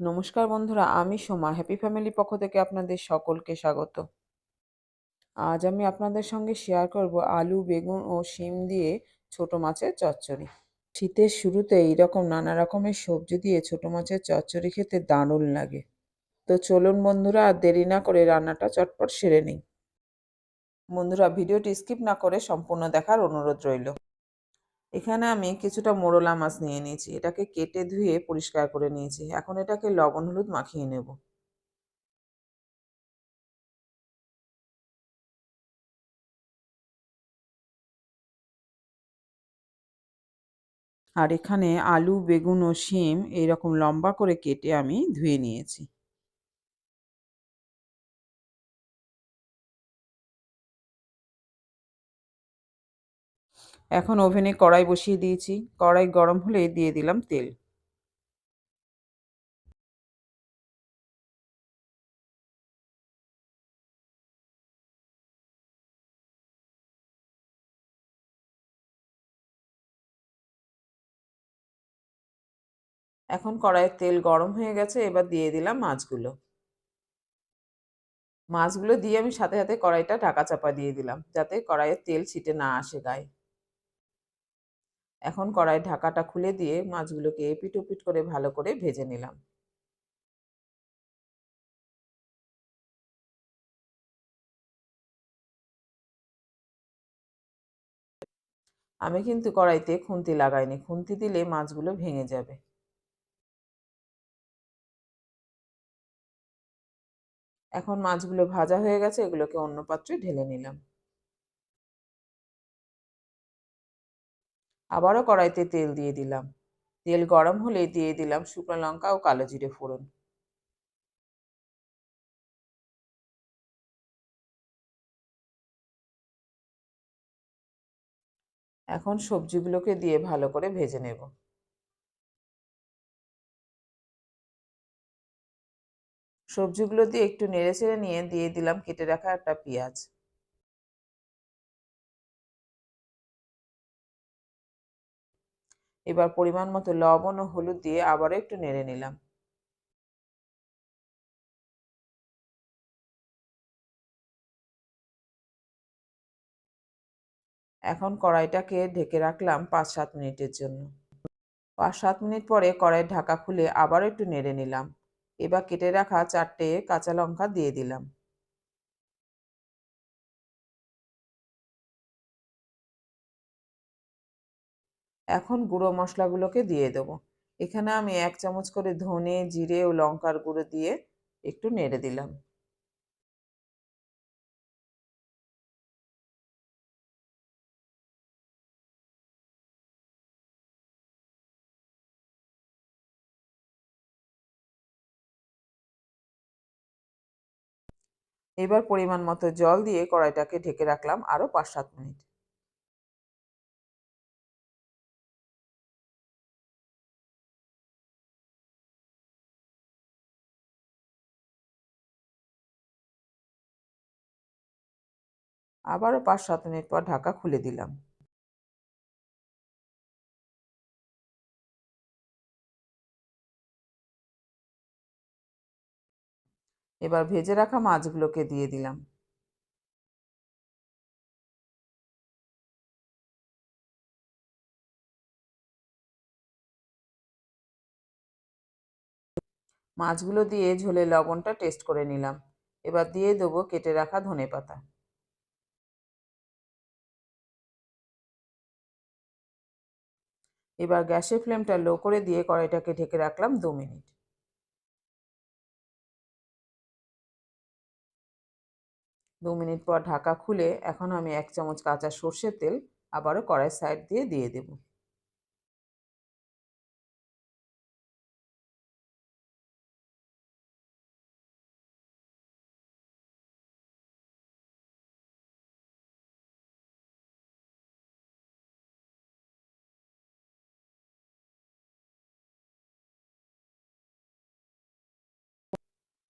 নমস্কার বন্ধুরা, আমি সোমা। হ্যাপি ফ্যামিলি পক্ষ থেকে আপনাদের সকলকে স্বাগত। আজ আমি আপনাদের সঙ্গে শেয়ার করব আলু, বেগুন ও শিম দিয়ে ছোট মাছের চচ্চড়ি। শীতের শুরুতে এইরকম নানা রকমের সবজি দিয়ে ছোট মাছের চচ্চড়ি খেতে দারুণ লাগে। তো চলুন বন্ধুরা আর দেরি না করে রান্নাটা চটপট সেরে নিই। বন্ধুরা, ভিডিওটি স্কিপ না করে সম্পূর্ণ দেখার অনুরোধ রইল। এখানে আমি কিছুটা মোরলা মাছ নিয়ে নিয়েছি। এটাকে কেটে ধুয়ে পরিষ্কার করে নিয়েছি। এখন এটাকে লবণ, হলুদ মাখিয়ে নেব। আর এখানে আলু, বেগুন ও শিম এইরকম লম্বা করে কেটে আমি ধুয়ে নিয়েছি। এখন ওভেনে কড়াই বসিয়ে দিয়েছি। কড়াই গরম হলে দিয়ে দিলাম তেল। এখন কড়াইয়ের তেল গরম হয়ে গেছে, এবার দিয়ে দিলাম মাছগুলো। মাছগুলো দিয়ে আমি সাথে সাথে কড়াইটা ঢাকা চাপা দিয়ে দিলাম, যাতে কড়াইয়ের তেল ছিটে না আসে গায়ে। এখন কড়াই ঢাকাটা খুলে দিয়ে মাছগুলোকে এপিট ওপিট করে ভালো করে ভেজে নিলাম। আমি কিন্তু কড়াইতে খুন্তি লাগাইনি, খুন্তি দিলে মাছগুলো ভেঙে যাবে। এখন মাছগুলো ভাজা হয়ে গেছে, এগুলোকে অন্য পাত্রে ঢেলে নিলাম। আবারও কড়াইতে তেল দিয়ে দিলাম। তেল গরম হলে দিয়ে দিলাম শুকনো লঙ্কা ও কালো জিরে ফোড়ন। এখন সবজিগুলোকে দিয়ে ভালো করে ভেজে নেব। সবজিগুলো দিয়ে একটু নেড়ে চেড়ে নিয়ে দিয়ে দিলাম কেটে রাখা একটা পেঁয়াজ। এবার পরিমাণ মতো লবণ ও হলুদ দিয়ে আবারও একটু নেড়ে নিলাম। এখন কড়াইটাকে ঢেকে রাখলাম পাঁচ সাত মিনিটের জন্য। পাঁচ সাত মিনিট পরে কড়াইয়ের ঢাকা খুলে আবারও একটু নেড়ে নিলাম। এবার কেটে রাখা চারটে কাঁচা লঙ্কা দিয়ে দিলাম। এখন গুঁড়ো মশলাগুলোকে দিয়ে দেবো। এখানে আমি এক চামচ করে ধনে, জিরে ও লঙ্কার গুঁড়ো দিয়ে একটু নেড়ে দিলাম। এবার পরিমাণ মতো জল দিয়ে কড়াইটাকে ঢেকে রাখলাম আরও পাঁচ সাত মিনিট। আবারও পাঁচ সাত মিনিট পর ঢাকা খুলে দিলাম। এবার ভেজে রাখা মাছগুলোকে দিয়ে দিলাম। মাছগুলো দিয়ে ঝোলে লবণটা টেস্ট করে নিলাম। এবার দিয়ে দেবো কেটে রাখা ধনে পাতা এবার গ্যাসের ফ্লেমটা লো করে দিয়ে কড়াইটাকে ঢেকে রাখলাম দু মিনিট। দু মিনিট পর ঢাকা খুলে এখন আমি এক চামচ কাঁচা সর্ষের তেল আবারও কড়াই সাইড দিয়ে দিয়ে দেব।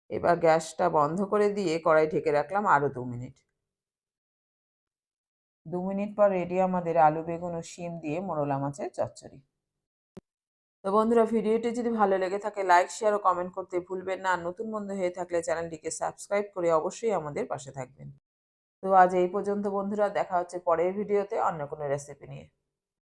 এবার গ্যাসটা বন্ধ করে দিয়ে কড়াই ঢেকে রাখলাম আরও দু মিনিট। দু মিনিট পর রেডি আমাদের আলু, বেগুন ও শিম দিয়ে মোরলা মাছের চচ্চড়ি। তো বন্ধুরা, ভিডিওটি যদি ভালো লেগে থাকে, লাইক, শেয়ার ও কমেন্ট করতে ভুলবেন না। নতুন বন্ধু হয়ে থাকলে চ্যানেলটিকে সাবস্ক্রাইব করে অবশ্যই আমাদের পাশে থাকবেন। তো আজ এই পর্যন্ত বন্ধুরা, দেখা হচ্ছে পরের ভিডিওতে অন্য কোনো রেসিপি নিয়ে।